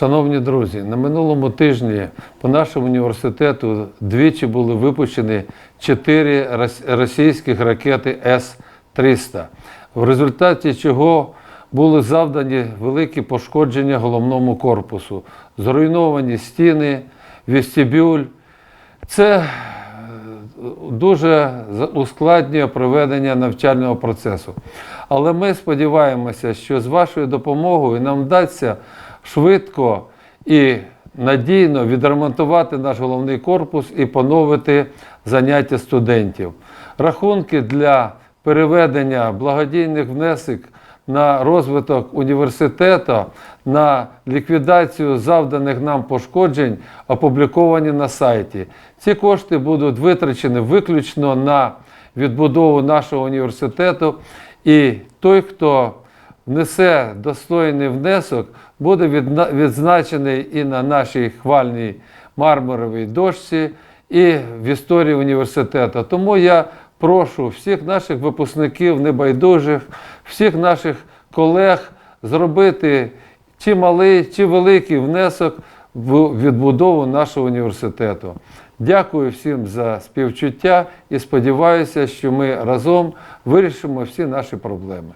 Шановні друзі, на минулому тижні по нашому університету двічі були випущені чотири російських ракети С-300, в результаті чого були завдані великі пошкодження головному корпусу, зруйновані стіни, вестибюль. Це е, дуже ускладнює проведення навчального процесу. Але ми сподіваємося, що з вашою допомогою нам вдасться швидко і надійно відремонтувати наш головний корпус і поновити заняття студентів. Рахунки для переведення благодійних внесок на розвиток університету, на ліквідацію завданих нам пошкоджень опубліковані на сайті. Ці кошти будуть витрачені виключно на відбудову нашого університету. І той, хто внесе достойний внесок, буде відзначений і на нашій хвальній мармуровій дошці, і в історії університету. Тому я прошу всіх наших випускників небайдужих, всіх наших колег зробити чи малий, чи великий внесок в відбудову нашого університету. Дякую всім за співчуття і сподіваюся, що ми разом вирішимо всі наші проблеми.